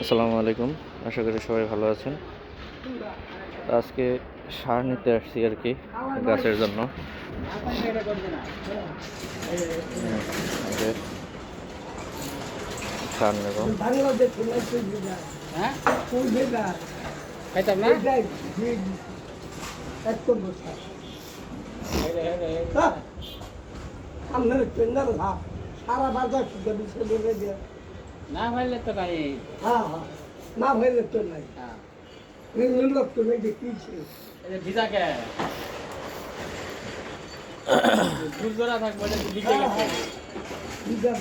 আসসালামু আলাইকুম। আশা করি সবাই ভালো আছেন। আজকে সার নিতে আসছি আর কি গাছের জন্য। যে সার নেব। হ্যাঁ? হ্যাঁ। আপনার হ্যাঁ সারা বাজার দিয়ে না হইলে তো নাই। হ্যাঁ হ্যাঁ না হইলে তো নাই। হ্যাঁ। লোক দেখিয়েছি। এই ভিজা কে? ফুল জোড়া থাকব এটা গেছে। বুঝলাম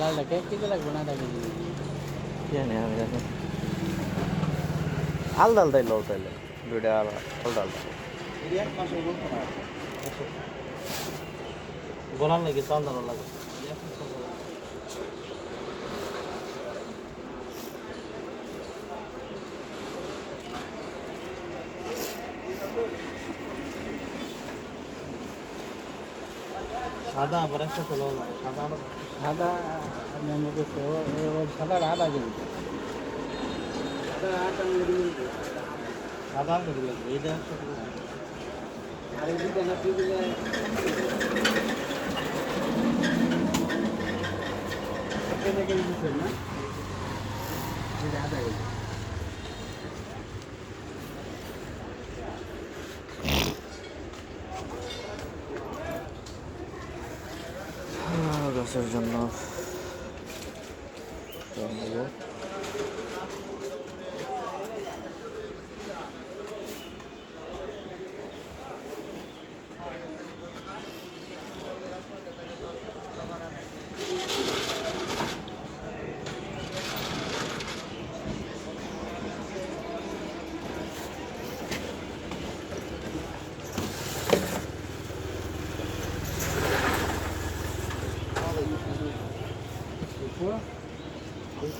লাল লাগে কি করে লাগবে না থাকে জানি আমি জানি আলাদা আলাদাই লো তাইলে দুইটা আলাদা আলাদা আলাদা গোলাম লাগে চন্দন লাগে। সাদা আবার একটা চলো সাদা সাদা আমি আমাকে সাদা আদা কেজি সাদা দুটো না তুই দিলে এটা কেজি দিচ্ছেন না এটা আদা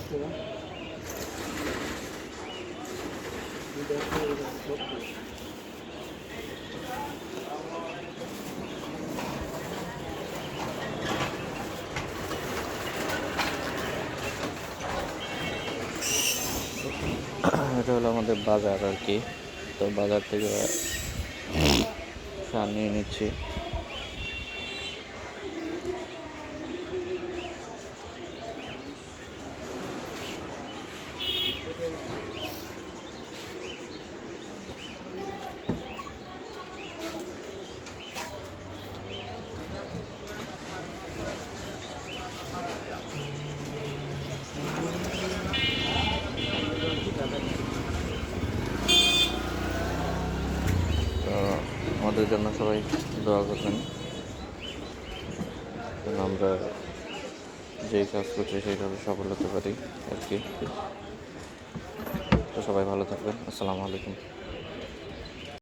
এটা হলো আমাদের বাজার আর কি। তো বাজার থেকে সার নিয়ে নিচ্ছি তো আমাদের জন্য সবাই দোয়া করবেন। আমরা যেই কাজ করছি সেইভাবে সফল হতে পারি আর কি। তো সবাই ভালো থাকবেন। আসসালামু আলাইকুম।